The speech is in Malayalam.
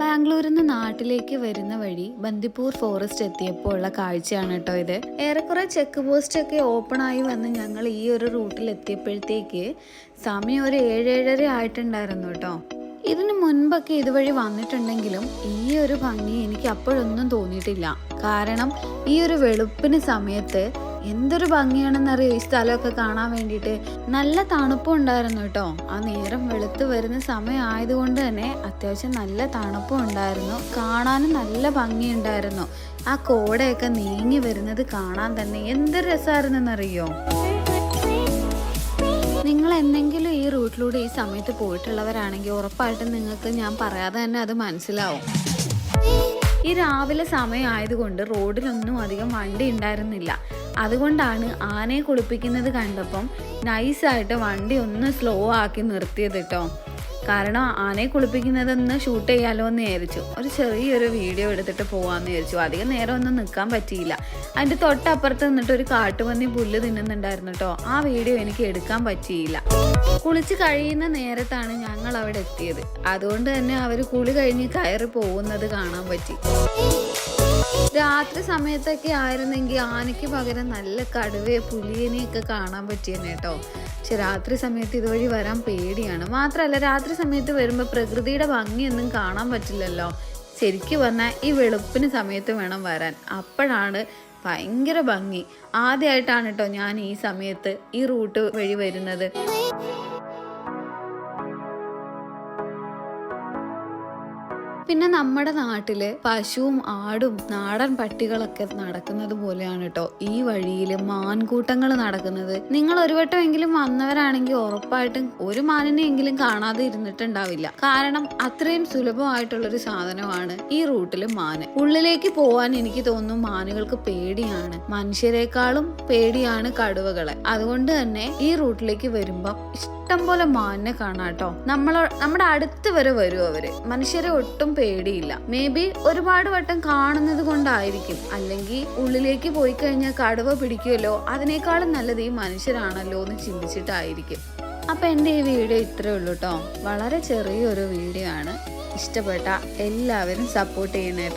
ബാംഗ്ലൂരിൽ നിന്ന് നാട്ടിലേക്ക് വരുന്ന വഴി ബന്ദിപ്പൂർ ഫോറസ്റ്റ് എത്തിയപ്പോൾ ഉള്ള കാഴ്ചയാണ് കേട്ടോ ഇത്. ഏറെക്കുറെ ചെക്ക് പോസ്റ്റ് ഒക്കെ ഓപ്പൺ ആയി വന്ന് ഞങ്ങൾ ഈ ഒരു റൂട്ടിൽ എത്തിയപ്പോഴത്തേക്ക് സമയം ഒരു ഏഴേഴര ആയിട്ടുണ്ടായിരുന്നു കേട്ടോ. ഇതിനു മുൻപൊക്കെ ഇതുവഴി വന്നിട്ടുണ്ടെങ്കിലും ഈ ഒരു ഭംഗി എനിക്ക് അപ്പോഴൊന്നും തോന്നിയിട്ടില്ല. കാരണം ഈ ഒരു വെളുപ്പിന് സമയത്ത് എന്തൊരു ഭംഗിയാണെന്നറിയോ ഈ സ്ഥലമൊക്കെ കാണാൻ വേണ്ടിയിട്ട്. നല്ല തണുപ്പും ഉണ്ടായിരുന്നു കേട്ടോ. ആ നേരം വെളുത്ത് വരുന്ന സമയം ആയതുകൊണ്ട് തന്നെ അത്യാവശ്യം നല്ല തണുപ്പും ഉണ്ടായിരുന്നു. കാണാനും നല്ല ഭംഗിയുണ്ടായിരുന്നു. ആ കോടയൊക്കെ നീങ്ങി വരുന്നത് കാണാൻ തന്നെ എന്ത് രസമായിരുന്നെന്നറിയോ? നിങ്ങൾ എന്തെങ്കിലും ഈ റൂട്ടിലൂടെ ഈ സമയത്ത് പോയിട്ടുള്ളവരാണെങ്കിൽ ഉറപ്പായിട്ടും നിങ്ങൾക്ക് ഞാൻ പറയാതെ തന്നെ അത് മനസ്സിലാവും. ഈ രാവിലെ സമയമായതുകൊണ്ട് റോഡിലൊന്നും അധികം വണ്ടി ഉണ്ടായിരുന്നില്ല. അതുകൊണ്ടാണ് ആനയെ കുളിപ്പിക്കുന്നത് കണ്ടപ്പം നൈസായിട്ട് വണ്ടി ഒന്ന് സ്ലോ ആക്കി നിർത്തിയത് കേട്ടോ കാരണം ആനയെ കുളിപ്പിക്കുന്നതൊന്ന് ഷൂട്ട് ചെയ്യാലോ എന്ന് വിചാരിച്ചു. ഒരു ചെറിയൊരു വീഡിയോ എടുത്തിട്ട് പോവാന്ന് വിചാരിച്ചു. അധികം നേരം ഒന്നും നിൽക്കാൻ പറ്റിയില്ല. അതിന്റെ തൊട്ടപ്പുറത്ത് നിന്നിട്ട് ഒരു കാട്ടുപന്നി പുല്ല് തിന്നുന്നുണ്ടായിരുന്നു കേട്ടോ ആ വീഡിയോ എനിക്ക് എടുക്കാൻ പറ്റിയില്ല. കുളിച്ച് കഴിയുന്ന നേരത്താണ് ഞങ്ങൾ അവിടെ എത്തിയത്. അതുകൊണ്ട് തന്നെ അവർ കുളി കഴിഞ്ഞ് കയറി പോകുന്നത് കാണാൻ പറ്റി. രാത്രി സമയത്തൊക്കെ ആയിരുന്നെങ്കിൽ ആനയ്ക്ക് പകരം നല്ല കടുവയെ പുലിയനെയൊക്കെ കാണാൻ പറ്റിയെന്നെ കേട്ടോ പക്ഷെ രാത്രി സമയത്ത് ഇതുവഴി വരാൻ പേടിയാണ്. മാത്രമല്ല രാത്രി സമയത്ത് വരുമ്പോൾ പ്രകൃതിയുടെ ഭംഗിയൊന്നും കാണാൻ പറ്റില്ലല്ലോ. ശരിക്കും പറഞ്ഞാൽ ഈ വെളുപ്പിന് സമയത്ത് വേണം വരാൻ. അപ്പോഴാണ് ഭയങ്കര ഭംഗി. ആദ്യമായിട്ടാണ് കേട്ടോ ഞാൻ ഈ സമയത്ത് ഈ റൂട്ട് വഴി വരുന്നത്. പിന്നെ നമ്മുടെ നാട്ടിൽ പശുവും ആടും നാടൻ പട്ടികളൊക്കെ നടക്കുന്നത് പോലെയാണ് കേട്ടോ ഈ വഴിയിൽ മാൻകൂട്ടങ്ങൾ നടക്കുന്നത്. നിങ്ങൾ ഒരു വട്ടമെങ്കിലും വന്നവരാണെങ്കിൽ ഉറപ്പായിട്ടും ഒരു മാനിനെയെങ്കിലും കാണാതെ ഇരുന്നിട്ടുണ്ടാവില്ല. കാരണം അത്രയും സുലഭമായിട്ടുള്ളൊരു സാധനമാണ് ഈ റൂട്ടിൽ മാന്. ഉള്ളിലേക്ക് പോവാൻ എനിക്ക് തോന്നുന്നു മാനുകൾക്ക് പേടിയാണ്. മനുഷ്യരെക്കാളും പേടിയാണ് കടുവകളെ. അതുകൊണ്ട് തന്നെ ഈ റൂട്ടിലേക്ക് വരുമ്പം ഇഷ്ടം പോലെ മാനിനെ കാണാം കേട്ടോ നമ്മൾ നമ്മുടെ അടുത്ത് വരെ വരും അവർ. മനുഷ്യരെ ഒട്ടും പേടിയില്ല. മേ ബി ഒരുപാട് വട്ടം കാണുന്നത് കൊണ്ടായിരിക്കും. അല്ലെങ്കിൽ ഉള്ളിലേക്ക് പോയി കഴിഞ്ഞാൽ കടുവ പിടിക്കുമല്ലോ അതിനേക്കാളും നല്ലത് ഈ മനുഷ്യരാണല്ലോ എന്ന് ചിന്തിച്ചിട്ടായിരിക്കും. അപ്പൊ എന്റെ ഈ വീഡിയോ ഇത്രേ ഉള്ളൂ കേട്ടോ. വളരെ ചെറിയൊരു വീഡിയോ ആണ്. ഇഷ്ടപ്പെട്ട എല്ലാവരും സപ്പോർട്ട് ചെയ്യണേ